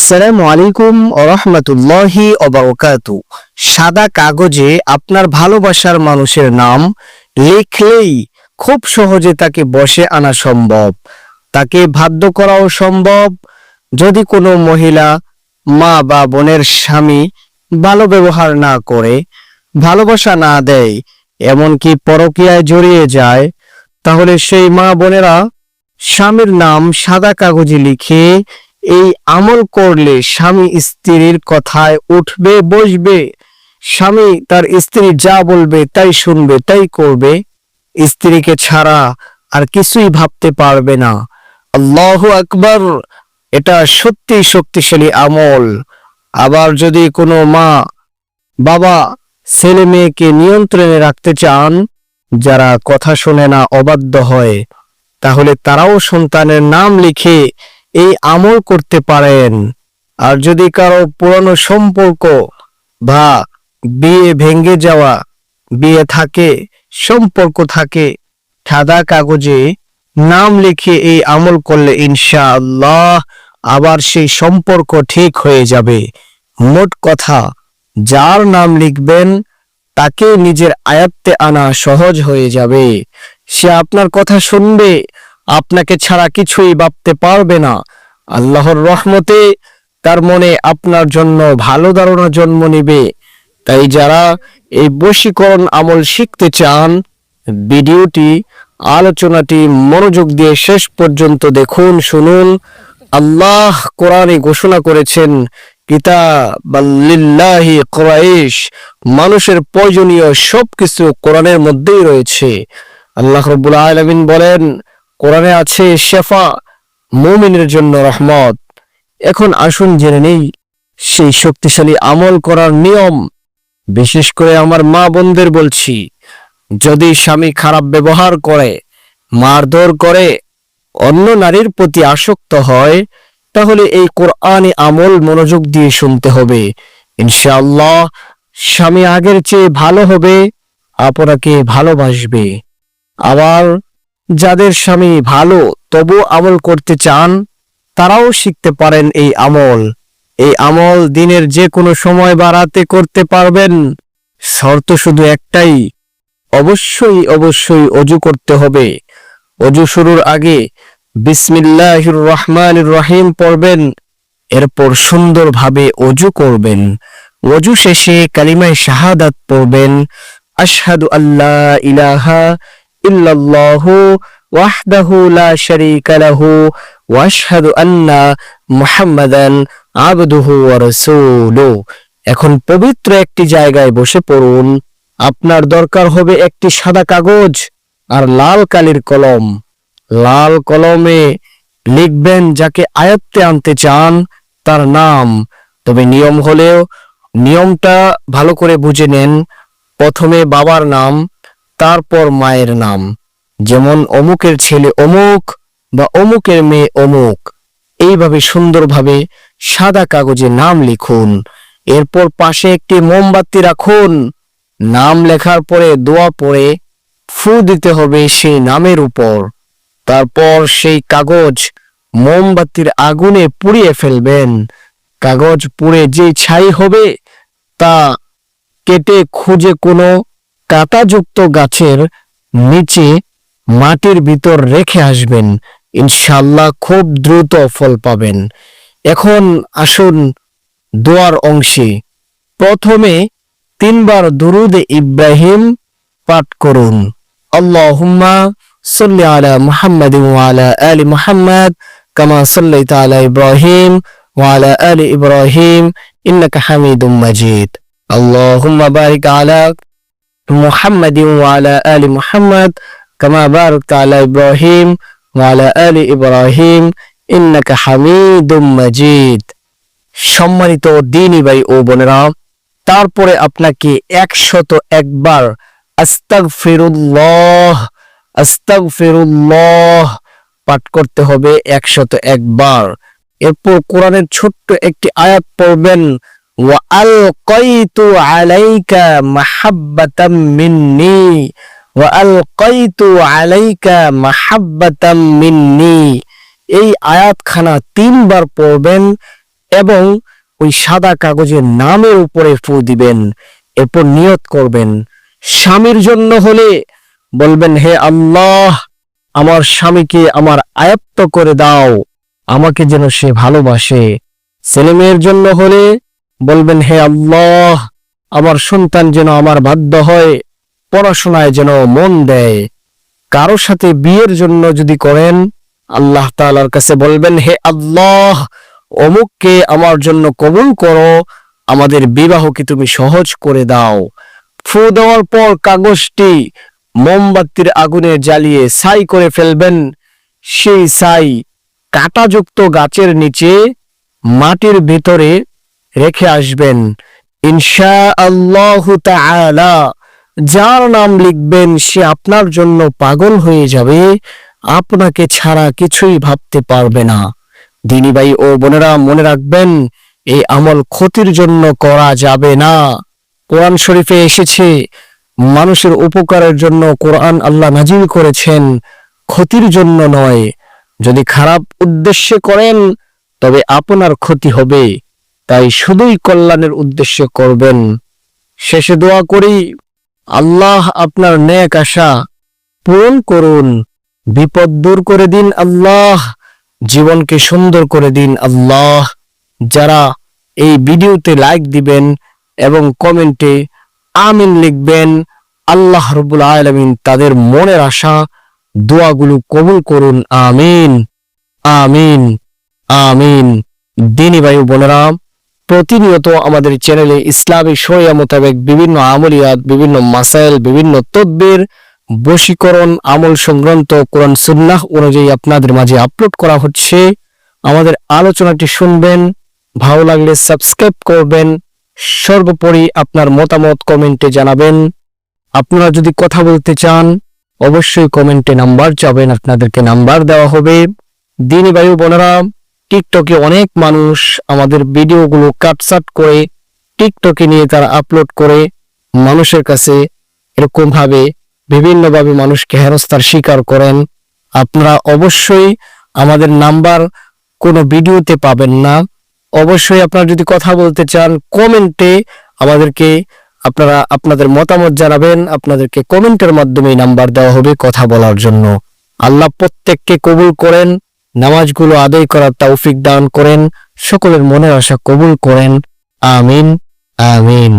আসসালামু আলাইকুম রহমতুল্লাহি অবরকাতু সাদা কাগজে আপনার ভালোবাসার মানুষের নাম লিখলেই খুব সহজে তাকে বসে আনা সম্ভব। তাকে বাধ্য করাও সম্ভব। যদি কোনো মহিলা মা বা বোনের স্বামী ভালো ব্যবহার না করে, ভালোবাসা না দেয়, এমনকি পরকীয়ায় জড়িয়ে যায়, তাহলে সেই মা বোনেরা স্বামীর নাম সাদা কাগজে লিখে এই আমল করলে স্বামী স্ত্রীর কথায় উঠবে, বসবে। স্বামী তার স্ত্রী যা বলবে তাই শুনবে, তাই করবে। স্ত্রীকে ছাড়া আর কিছুই ভাবতে পারবে না। আল্লাহ আকবার, এটা সত্যি শক্তিশালী আমল। আবার যদি কোনো মা, বাবা, ছেলে মেয়েকে নিয়ন্ত্রণে রাখতে চান, যারা কথা শোনে না, অবাধ্য হয়, তাহলে তারাও সন্তানের নাম লিখে এই আমল করতে পারেন। আর যদি কারও পুরনো সম্পর্ক বা বিয়ে ভেঙে যাওয়া, বিয়ে থাকে, সম্পর্ক থাকে, সাদা কাগজে নাম লিখে এই আমল করলে ইনশাআল্লাহ আবার সেই সম্পর্ক ঠিক হয়ে যাবে। মোট কথা, যার নাম লিখবেন তাকে নিজের আয়ত্তে আনা সহজ হয়ে যাবে। সে আপনার কথা শুনবে আপনাকে ছাড়া কিছুই ভাবতে পারবে না। আল্লাহর রহমতে তার মনে আপনার জন্য ভালো ধারণা জন্ম নিবে। তাই যারা এই বশীকরণ আমল শিখতে চান, ভিডিওটি, আলোচনাটি, মনোযোগ দিয়ে শেষ পর্যন্ত দেখুন, শুনুন। আল্লাহ কোরআনে ঘোষণা করেছেন মানুষের প্রয়োজনীয় সবকিছু কোরআনের মধ্যেই রয়েছে। আল্লাহ রব্বুল আলামিন বলেন কোরআনে আছে, শেফা মুমিনের জন্য রহমত। এখন আসুন জেনে নেই, সেই শক্তিশালী আমল করার নিয়ম। বিশেষ করে আমার মা বোনদের বলছি, যদি স্বামী খারাপ ব্যবহার করে, মারধর করে, অন্য নারীর প্রতি আসক্ত হয়, তাহলে এই কোরআনে আমল মনোযোগ দিয়ে শুনতে হবে। ইনশাআল্লাহ, স্বামী আগের চেয়ে ভালো হবে, আপনাকে ভালোবাসবে। আবার যাদের স্বামী ভালো তবু আমল করতে চান, তারাও শিখতে পারেন এই আমল। এই আমল দিনের যে কোনো সময় বা রাতে করতে পারবেন। শর্ত শুধু একটাই, অবশ্যই অবশ্যই অজু করতে হবে। অজু শুরুর আগে বিসমিল্লাহির রহমান রহিম পড়বেন, এরপর সুন্দরভাবে অজু করবেন। অজু শেষে কালিমায় শাহাদাত পড়বেন, আশহাদু আল্লাহ ইলাহা এখন পবিত্র একটি জায়গায় বসে পড়ুন। আপনার দরকার হবে একটি সাদা কাগজ আর লাল কালির কলম। লাল কলমে লিখবেন যাকে আয়ত্তে আনতে চান, তার নাম। তবে নিয়ম হলেও নিয়মটা ভালো করে বুঝে নেন। প্রথমে বাবার নাম তারপর মায়ের নাম। যেমন অমুকের ছেলে অমুক বা অমুকের মেয়ে অমুক। এইভাবে সুন্দরভাবে সাদা কাগজে নাম লিখুন। এরপর পাশে একটি মোমবাতি রাখুন। নাম লেখার পরে দোয়া পড়ে ফু দিতে হবে সেই নামের উপর। তারপর সেই কাগজ মোমবাতির আগুনে পুড়িয়ে ফেলবেন। কাগজ পুড়ে যে ছাই হবে তা কেটে খুঁজে কোনো কাঁটাযুক্ত গাছের নিচে মাটির ভিতর রেখে আসবেন। ইনশাল্লাহ খুব দ্রুত ফল পাবেন। এখন আসুন দোয়ার অংশে। প্রথমে তিনবার দুরুদে ইব্রাহিম পাঠ করুন। আল্লাহুম্মা সাল্লি আলা মুহাম্মাদ ওয়া আলা মুহাম্মাদ কামা সাল্লাইতা আলা ইব্রাহিম ওয়া আলা আলি ইব্রাহিম ইন্নাকা হামিদুম মাজিদ। আল্লাহুম্মা বারিক আলা আলা আলি মুহাম্মাদ কামা বারাকতা আলা ইব্রাহিম ওয়া আলা আলি ইব্রাহিম ইন্নাকা হামিদুম মাজিদ সম্মানিত দিনী ভাই ও বোনেরা, তারপরে আপনাকে একশত একবার আস্তাগ ফিরুল্লাহ আস্তাগ ফিরুল্লাহ পাঠ করতে হবে একশত একবার। এরপর কোরআনের ছোট্ট একটি আয়াত পড়বেন মাহাব্বাতাম মিন্নি ওয়া আল কয়তু আলাইকা মাহাব্বাতাম মিন্নি এই আয়াতখানা তিনবার পড়বেন এবং ওই সাদা কাগজের নামের উপরে ফু দিবেন, এরপর নিয়ত করবেন। স্বামীর জন্য হলে বলবেন, হে আল্লাহ, আমার স্বামীকে আমার আয়ত্ত করে দাও, আমাকে যেন সে ভালোবাসে। ছেলে মেয়ের জন্য হলে বলবেন, হে আল্লাহ, আমার সন্তান যেন আমার বাধ্য হয়, পড়াশোনায় যেন মন দেয়। কারও সাথে বিয়ের জন্য যদি করেন, আল্লাহ তাআলার কাছে বলবেন, হে আল্লাহ, অমুককে আমার জন্য কবুল করো, আমাদের বিবাহকে তুমি সহজ করে দাও। ফু দেওয়ার পর কাগজটি মোমবাতির আগুনে জ্বালিয়ে ছাই করে ফেলবেন। সেই ছাই কাঁটাযুক্ত গাছের নিচে মাটির ভিতরে রেখে আসবেন। ইনশা আল্লাহ যার নাম লিখবেন, সে আপনার জন্য পাগল হয়ে যাবে, আপনাকে ছাড়া কিছুই ভাবতে পারবে না। দিনী ভাই ও বোনেরা, মনে রাখবেন, এই আমল ক্ষতির জন্য করা যাবে না। কোরআন শরীফে এসেছে, মানুষের উপকারের জন্য কোরআন আল্লাহ নাজিল করেছেন, ক্ষতির জন্য নয়। যদি খারাপ উদ্দেশ্যে করেন, তবে আপনার ক্ষতি হবে। তাই শুধুই কল্যাণের উদ্দেশ্যে করবেন। শেষে দোয়া করি, আল্লাহ আপনার ন্যাক আশা পূরণ করুন। বিপদ দূর করে দিন আল্লাহ, জীবনকে সুন্দর করে দিন আল্লাহ। যারা এই ভিডিওতে লাইক দিবেন এবং কমেন্টে আমিন লিখবেন, আল্লাহ রবুল আলমিন তাদের মনের আশা দোয়াগুলো কবুল করুন। আমিন আমিন আমিন। দিনী বায়ু বোনেরা প্রতিনিয়ত আমাদের চ্যানেলে ইসলামী শরিয়া মোতাবেক বিভিন্ন আমলিয়াত, বিভিন্ন মাসাইল, বিভিন্ন তদ্বির, বশীকরণ, আমল সংক্রান্ত কোরআন সুন্নাহ অনুযায়ী আপনাদের মাঝে আপলোড করা হচ্ছে। আমাদের আলোচনাটি শুনবেন, ভালো লাগলে সাবস্ক্রাইব করবেন, সর্বোপরি আপনার মতামত কমেন্টে জানাবেন। আপনারা যদি কথা বলতে চান, অবশ্যই কমেন্টে নাম্বার চাবেন, আপনাদেরকে নাম্বার দেওয়া হবে। দিনী বায়ু বোনেরা টিকটকে অনেক মানুষ আমাদের ভিডিওগুলো কাটসাট করে টিকটকে নিয়ে তারা আপলোড করে মানুষের কাছে এরকমভাবে বিভিন্নভাবে মানুষকে হেনস্থার শিকার করেন। আপনারা অবশ্যই আমাদের নাম্বার কোনো ভিডিওতে পাবেন না। অবশ্যই আপনারা যদি কথা বলতে চান কমেন্টে আমাদেরকে আপনারা আপনাদের মতামত জানাবেন। আপনাদেরকে কমেন্টের মাধ্যমে নাম্বার দেওয়া হবে কথা বলার জন্য। আল্লাহ প্রত্যেককে কবুল করেন। নামাজগুলো আদায় করার তৌফিক দান করেন সকলের মনের আশা কবুল করেন। আমিন আমিন।